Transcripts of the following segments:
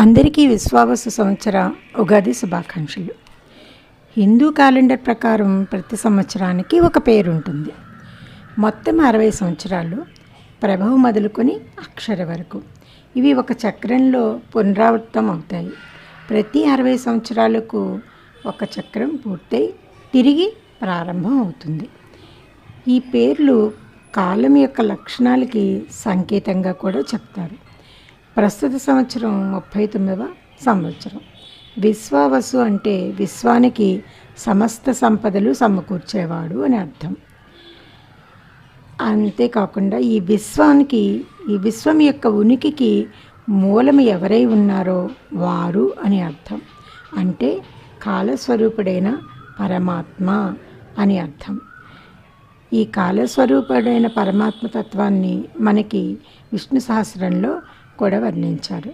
అందరికీ విశ్వావసు సంవత్సర ఉగాది శుభాకాంక్షలు. హిందూ క్యాలెండర్ ప్రకారం ప్రతి సంవత్సరానికి ఒక పేరు ఉంటుంది మొత్తం అరవై సంవత్సరాలు ప్రభవ మొదలుకొని అక్షర వరకు. ఇవి ఒక చక్రంలో పునరావృతం అవుతాయి. ప్రతి అరవై సంవత్సరాలకు ఒక చక్రం పూర్తయి తిరిగి ప్రారంభం అవుతుంది. ఈ పేర్లు కాలం యొక్క లక్షణాలకి సంకేతంగా కూడా చెప్తారు. ప్రస్తుత సంవత్సరం ముప్పై తొమ్మిదవ సంవత్సరం. విశ్వావసు అంటే విశ్వానికి సమస్త సంపదలు సమకూర్చేవాడు అని అర్థం. అంతేకాకుండా ఈ విశ్వానికి ఈ విశ్వం యొక్క ఉనికికి మూలం ఎవరై ఉన్నారో వారు అని అర్థం. అంటే కాలస్వరూపుడైన పరమాత్మ అని అర్థం. ఈ కాలస్వరూపుడైన పరమాత్మ తత్వాన్ని మనకి విష్ణు సహస్రంలో కూడా వర్ణించారు.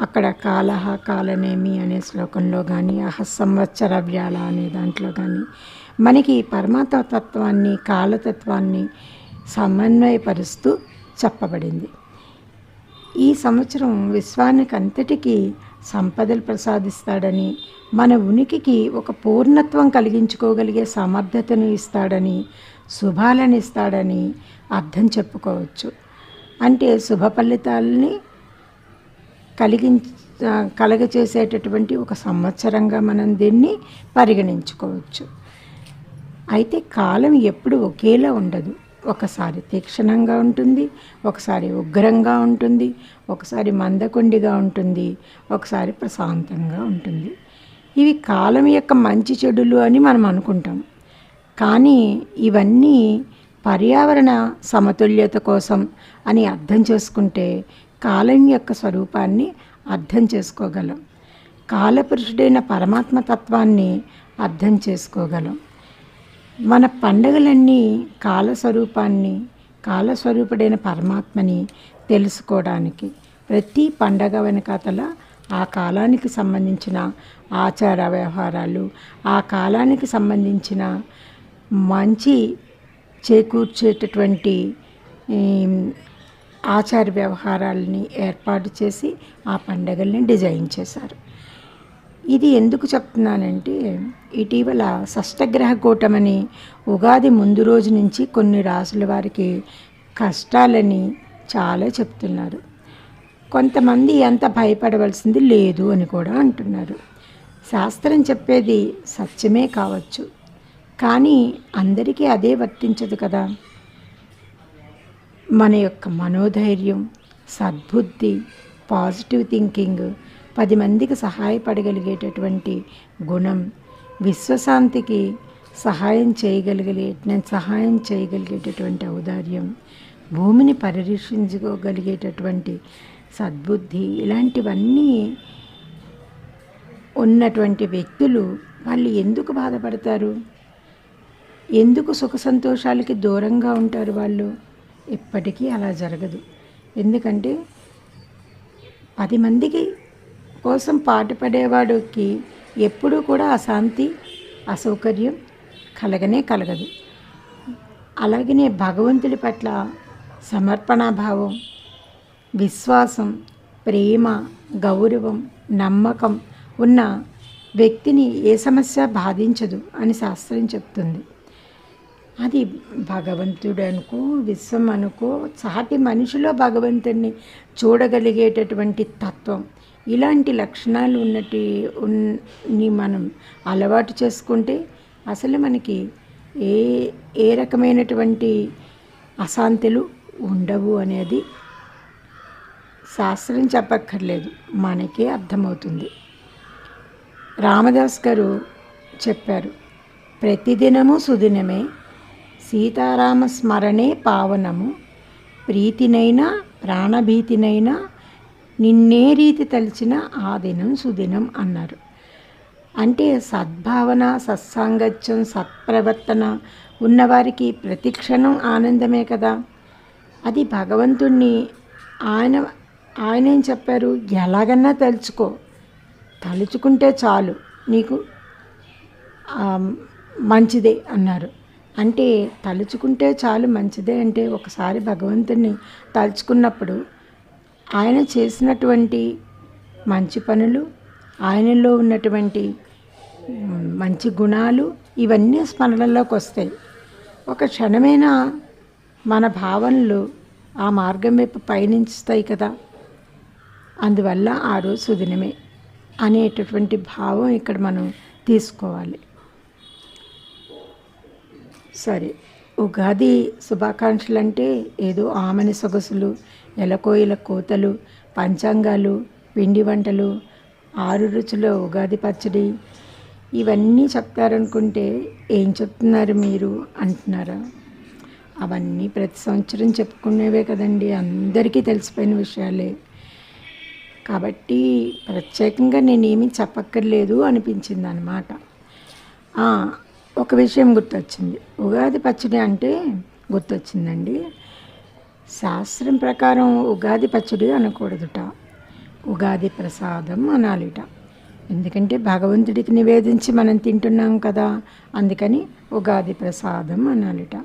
అక్కడ కాలహ కాలనేమి అనే శ్లోకంలో కానీ అహ సంవత్సర వ్యాళ అనే దాంట్లో కానీ మనకి పరమాత్మ తత్వాన్ని కాలతత్వాన్ని సమన్వయపరుస్తూ చెప్పబడింది. ఈ సంవత్సరం విశ్వానికి అంతటికీ సంపదలు ప్రసాదిస్తాడని మన ఉనికికి ఒక పూర్ణత్వం కలిగించుకోగలిగే సమర్థతను ఇస్తాడని శుభాలను ఇస్తాడని అర్థం చెప్పుకోవచ్చు. అంటే శుభ ఫలితాలని కలిగించ కలగచేసేటటువంటి ఒక సంవత్సరంగా మనం దీన్ని పరిగణించుకోవచ్చు. అయితే కాలం ఎప్పుడు ఒకేలా ఉండదు. ఒకసారి తీక్షణంగా ఉంటుంది ఒకసారి ఉగ్రంగా ఉంటుంది ఒకసారి మందకొండిగా ఉంటుంది ఒకసారి ప్రశాంతంగా ఉంటుంది. ఇవి కాలం యొక్క మంచి చెడులు అని మనం అనుకుంటాం. కానీ ఇవన్నీ పర్యావరణ సమతుల్యత కోసం అని అర్థం చేసుకుంటే కాలం యొక్క స్వరూపాన్ని అర్థం చేసుకోగలం. కాలపురుషుడైన పరమాత్మ తత్వాన్ని అర్థం చేసుకోగలం. మన పండగలన్నీ కాలస్వరూపాన్ని కాలస్వరూపుడైన పరమాత్మని తెలుసుకోవడానికి. ప్రతి పండగ వెనకాతల ఆ కాలానికి సంబంధించిన ఆచార వ్యవహారాలు ఆ కాలానికి సంబంధించిన మంచి చేకూర్చేటటువంటి ఆచార వ్యవహారాలని ఏర్పాటు చేసి ఆ పండగల్ని డిజైన్ చేశారు. ఇది ఎందుకు చెప్తున్నానంటే ఇటీవల షష్టగ్రహ కూటమని ఉగాది ముందు రోజు నుంచి కొన్ని రాసుల వారికి కష్టాలని చాలా చెప్తున్నారు. కొంతమంది ఎంత భయపడవలసింది లేదు అని కూడా అంటున్నారు. శాస్త్రం చెప్పేది సత్యమే కావచ్చు. కానీ అందరికీ అదే వర్తించదు కదా. మన యొక్క మనోధైర్యం సద్బుద్ధి పాజిటివ్ థింకింగ్ పది మందికి సహాయపడగలిగేటటువంటి గుణం విశ్వశాంతికి సహాయం చేయగలిగే నేను సహాయం చేయగలిగేటటువంటి ఔదార్యం భూమిని పరిరక్షించుకోగలిగేటటువంటి సద్బుద్ధి ఇలాంటివన్నీ ఉన్నటువంటి వ్యక్తులు వాళ్ళు ఎందుకు బాధపడతారు? ఎందుకు సుఖ సంతోషాలకి దూరంగా ఉంటారు వాళ్ళు? ఎప్పటికీ అలా జరగదు. ఎందుకంటే పది మందికి కోసం పాటుపడేవాడికి ఎప్పుడూ కూడా అశాంతి అసౌకర్యం కలగనే కలగదు. అలాగనే భగవంతుడి పట్ల సమర్పణాభావం విశ్వాసం ప్రేమ గౌరవం నమ్మకం ఉన్న వ్యక్తిని ఏ సమస్య బాధించదు అని శాస్త్రం చెప్తుంది. అది భగవంతుడు అనుకో విశ్వం అనుకో సాటి మనిషిలో భగవంతుడిని చూడగలిగేటటువంటి తత్వం. ఇలాంటి లక్షణాలు ఉన్నటి ఉన్ని మనం అలవాటు చేసుకుంటే అసలు మనకి ఏ ఏ రకమైనటువంటి అశాంతులు ఉండవు అనేది శాస్త్రం చెప్పక్కర్లేదు. మనకే అర్థమవుతుంది. రామదాస్ గారు చెప్పారు ప్రతిదినము సుదినమే సీతారామ స్మరణే పావనము. ప్రీతినైనా ప్రాణభీతినైనా నిన్నే రీతి తలిచిన ఆ దినం సుదినం అన్నారు. అంటే సద్భావన సత్సాంగత్యం సత్ప్రవర్తన ఉన్నవారికి ప్రతిక్షణం ఆనందమే కదా. అది భగవంతుణ్ణి ఆయన ఆయన ఏం చెప్పారు? ఎలాగన్నా తలుచుకో. తలుచుకుంటే చాలు నీకు మంచిదే అన్నారు. అంటే తలుచుకుంటే చాలు మంచిదే అంటే ఒకసారి భగవంతుని తలుచుకున్నప్పుడు ఆయన చేసినటువంటి మంచి పనులు ఆయనలో ఉన్నటువంటి మంచి గుణాలు ఇవన్నీ స్మరణలోకి వస్తాయి. ఒక క్షణమైన మన భావనలు ఆ మార్గం వైపు పయనించుతాయి కదా. అందువల్ల ఆ రోజు సుదినమే అనేటటువంటి భావం ఇక్కడ మనం తీసుకోవాలి. సరే ఉగాది శుభాకాంక్షలు అంటే ఏదో ఆమెని సొగసులు ఎలకోయిల కోతలు పంచాంగాలు పిండి వంటలు ఆరు రుచుల ఉగాది పచ్చడి. ఇవన్నీ చెప్తారనుకుంటే ఏం చెప్తున్నారు మీరు అంటున్నారా? అవన్నీ ప్రతి సంవత్సరం చెప్పుకునేవే కదండి అందరికీ తెలిసిపోయిన విషయాలే. కాబట్టి ప్రత్యేకంగా నేనేమీ చెప్పక్కర్లేదు అనిపించింది అనమాట ఒక విషయం గుర్తొచ్చింది. ఉగాది పచ్చడి అంటే గుర్తొచ్చిందండి. శాస్త్రం ప్రకారం ఉగాది పచ్చడి అనకూడదుట. ఉగాది ప్రసాదం అనాలిట. ఎందుకంటే భగవంతుడికి నివేదించి మనం తింటున్నాం కదా అందుకని ఉగాది ప్రసాదం అనాలిట.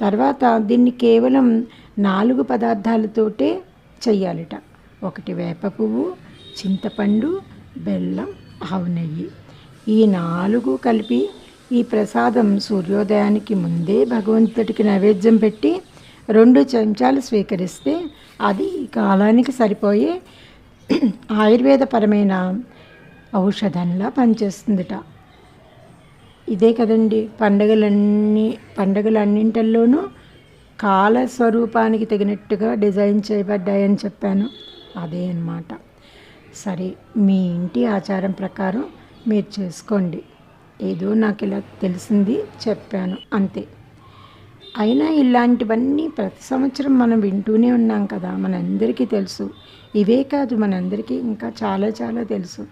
తర్వాత దీన్ని కేవలం నాలుగు పదార్థాలతోటే చెయ్యాలిట. ఒకటి వేప పువ్వు చింతపండు బెల్లం ఆవు నెయ్యి. ఈ నాలుగు కలిపి ఈ ప్రసాదం సూర్యోదయానికి ముందే భగవంతుడికి నైవేద్యం పెట్టి రెండు చెంచాలు స్వీకరిస్తే అది కాలానికి సరిపోయే ఆయుర్వేదపరమైన ఔషధంలా పనిచేస్తుందిట. ఇదే కదండి పండగలన్నీ పండగలన్నింటిలోనూ కాల స్వరూపానికి తగినట్టుగా డిజైన్ చేయబడ్డాయని చెప్పాను. అదే అన్నమాట. సరే మీ ఇంటి ఆచారం ప్రకారం మీరు చేసుకోండి. ఏదో నాకు ఇలా తెలిసింది చెప్పాను అంతే. అయినా ఇలాంటివన్నీ ప్రతి సంవత్సరం మనం వింటూనే ఉన్నాం కదా మనందరికీ తెలుసు. ఇవే కాదు మనందరికీ ఇంకా చాలా చాలా తెలుసు.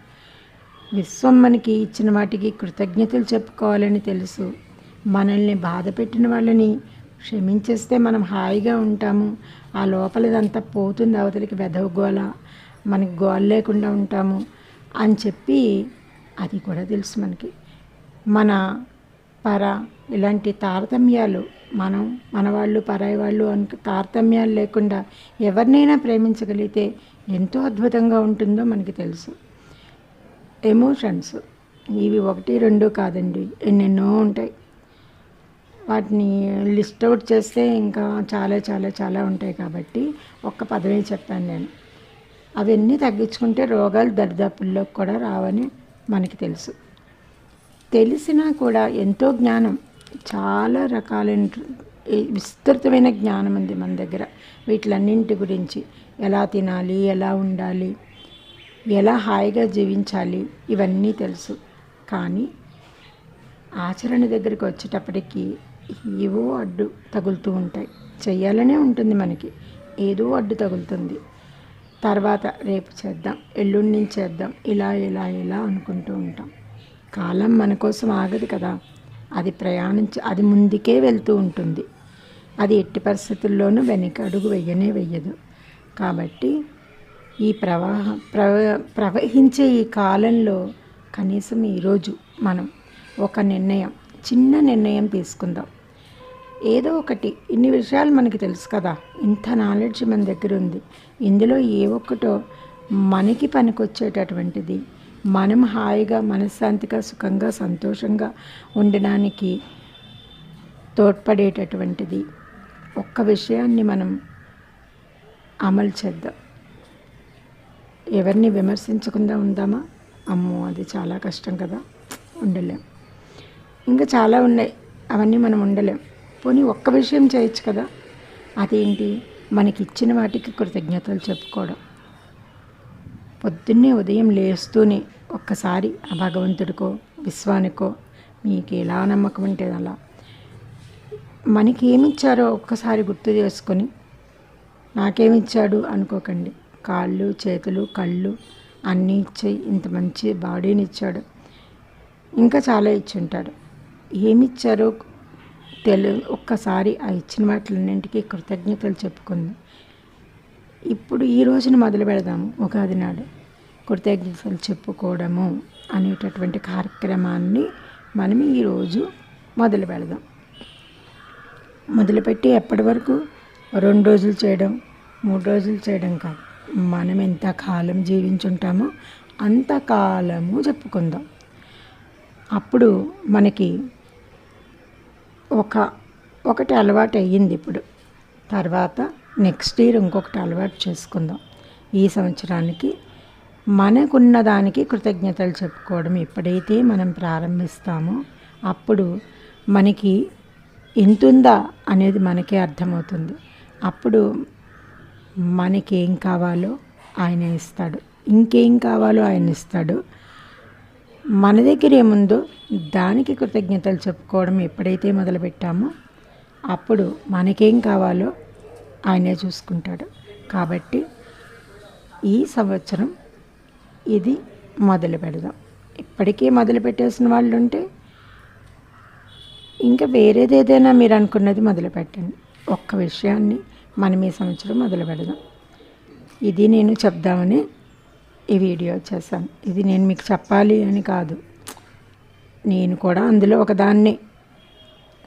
విశ్వం మనకి ఇచ్చిన వాటికి కృతజ్ఞతలు చెప్పుకోవాలని తెలుసు. మనల్ని బాధ పెట్టిన వాళ్ళని క్షమించేస్తే మనం హాయిగా ఉంటాము. ఆ లోపలదంతా పోతుంది అవతలికి వెధవ గోల మనకి గోల్ లేకుండా ఉంటాము అని చెప్పి అది కూడా తెలుసు మనకి. మన పర ఇలాంటి తారతమ్యాలు మనం మనవాళ్ళు పరాయి వాళ్ళు అని తారతమ్యాలు లేకుండా ఎవరినైనా ప్రేమించగలిగితే ఎంతో అద్భుతంగా ఉంటుందో మనకి తెలుసు. ఎమోషన్స్ ఇవి ఒకటి రెండు కాదండి ఎన్నెన్నో ఉంటాయి. వాటిని లిస్ట్ అవుట్ చేస్తే ఇంకా చాలా చాలా చాలా ఉంటాయి కాబట్టి ఒక్క పదమే చెప్పాను నేను. అవన్నీ తగ్గించుకుంటే రోగాలు దరిదాపుల్లోకి కూడా రావని మనకి తెలుసు. తెలిసినా కూడా ఎంతో జ్ఞానం చాలా రకాలైన విస్తృతమైన జ్ఞానం ఉంది మన దగ్గర. వీటిలన్నింటి గురించి ఎలా తినాలి ఎలా ఉండాలి ఎలా హాయిగా జీవించాలి ఇవన్నీ తెలుసు. కానీ ఆచరణ దగ్గరికి వచ్చేటప్పటికి ఏవో అడ్డు తగులుతూ ఉంటాయి. చేయాలనే ఉంటుంది మనకి. ఏదో అడ్డు తగులుతుంది. తర్వాత రేపు చేద్దాం ఎల్లుండి చేద్దాం ఇలా ఇలా ఇలా అనుకుంటూ ఉంటాం. కాలం మన కోసం ఆగదు కదా. అది ప్రయాణించి అది ముందుకే వెళ్తూ ఉంటుంది. అది ఎట్టి పరిస్థితుల్లోనూ వెనక అడుగు వెయ్యనే వెయ్యదు కాబట్టి ఈ ప్రవాహ ప్రవ ప్రవహించే ఈ కాలంలో కనీసం ఈరోజు మనం ఒక నిర్ణయం చిన్న నిర్ణయం తీసుకుందాం. ఏదో ఒకటి ఇన్ని విషయాలు మనకి తెలుసు కదా. ఇంత నాలెడ్జ్ మన దగ్గర ఉంది. ఇందులో ఏ ఒక్కటో మనకి పనికొచ్చేటటువంటిది మనం హాయిగా మనశ్శాంతిగా సుఖంగా సంతోషంగా ఉండడానికి తోడ్పడేటటువంటిది ఒక్క విషయాన్ని మనం అమలు చేద్దాం. ఎవరిని విమర్శించకుండా ఉందామా? అమ్మో అది చాలా కష్టం కదా. ఉండలేం. ఇంకా చాలా ఉన్నాయి. అవన్నీ మనం ఉండలేం. పోనీ ఒక్క విషయం చేయొచ్చు కదా. అదేంటి? మనకి ఇచ్చిన వాటికి కృతజ్ఞతలు చెప్పుకోవడం. పొద్దున్నే ఉదయం లేస్తూనే ఒక్కసారి ఆ భగవంతుడికో విశ్వానికో మీకు ఎలా నమ్మకం ఉంటే అలా. మనకి ఏమిచ్చారో ఒక్కసారి గుర్తు చేసుకొని నాకేమిచ్చాడు అనుకోకండి. కాళ్ళు చేతులు కళ్ళు అన్నీ ఇచ్చాయి ఇంత మంచి బాడీని ఇచ్చాడు ఇంకా చాలా ఇచ్చుంటాడు. ఏమిచ్చారో తెలు ఒక్కసారి ఆ ఇచ్చిన వాటిలన్నింటికి కృతజ్ఞతలు చెప్పుకుంది. ఇప్పుడు ఈ రోజున మొదలు పెడదాము ఉగాది నాడు. కృతజ్ఞతలు చెప్పుకోవడము అనేటటువంటి కార్యక్రమాన్ని మనం ఈరోజు మొదలు పెడదాం. మొదలుపెట్టి ఎప్పటి వరకు? రెండు రోజులు చేయడం మూడు రోజులు చేయడం కాదు. మనం ఎంత కాలం జీవించుంటామో అంత కాలము చెప్పుకుందాం. అప్పుడు మనకి ఒక ఒకటి అలవాటు అయ్యింది ఇప్పుడు. తర్వాత నెక్స్ట్ ఇయర్ ఇంకొకటి అలవాటు చేసుకుందాం. ఈ సంవత్సరానికి మనకున్న దానికి కృతజ్ఞతలు చెప్పుకోవడం ఎప్పుడైతే మనం ప్రారంభిస్తామో అప్పుడు మనకి ఎంతుందా అనేది మనకే అర్థమవుతుంది. అప్పుడు మనకేం కావాలో ఆయన ఇస్తాడు. ఇంకేం కావాలో ఆయన ఇస్తాడు. మన దగ్గర ఏముందో దానికి కృతజ్ఞతలు చెప్పుకోవడం ఎప్పుడైతే మొదలుపెట్టామో అప్పుడు మనకేం కావాలో ఆయనే చూసుకుంటాడు. కాబట్టి ఈ సంవత్సరం ఇది మొదలు పెడదాం. ఇప్పటికే మొదలు పెట్టేసిన వాళ్ళు ఉంటే ఇంకా వేరేది ఏదైనా మీరు అనుకున్నది మొదలు పెట్టండి. ఒక్క విషయాన్ని మనం ఈ సంవత్సరం మొదలు పెడదాం. ఇది నేను చెప్దామని ఈ వీడియో చేశాను. ఇది నేను మీకు చెప్పాలి అని కాదు. నేను కూడా అందులో ఒకదాన్ని.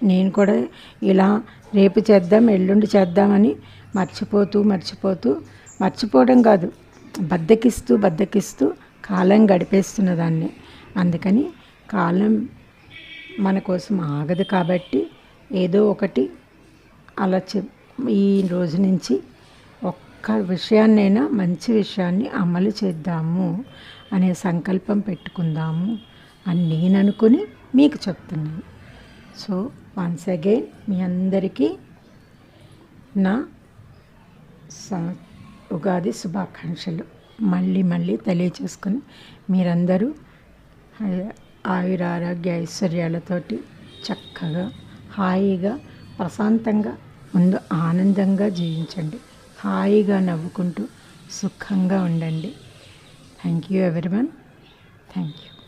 నేను కూడా ఇలా రేపు చేద్దాం ఎల్లుండి చేద్దామని మర్చిపోతూ మర్చిపోతూ మర్చిపోవడం కాదు. బద్దకిస్తూ బద్దకిస్తూ కాలం గడిపేస్తున్న దాన్ని. అందుకని కాలం మన కోసం ఆగదు కాబట్టి ఏదో ఒకటి అలా చె ఈ రోజు నుంచి ఒక్క విషయాన్నైనా మంచి విషయాన్ని అమలు చేద్దాము అనే సంకల్పం పెట్టుకుందాము అని నేను అనుకుని మీకు చెప్తున్నాను. సో వన్స్ అగైన్ మీ అందరికీ నా సం- ఉగాది శుభాకాంక్షలు. మళ్ళీ మళ్ళీ తెలియచేసుకుని మీరందరూ ఆయుర ఆరోగ్య ఐశ్వర్యాలతోటి చక్కగా హాయిగా ప్రశాంతంగా ముందు ఆనందంగా జీవించండి. హాయిగా నవ్వుకుంటూ సుఖంగా ఉండండి. Thank you everyone thank you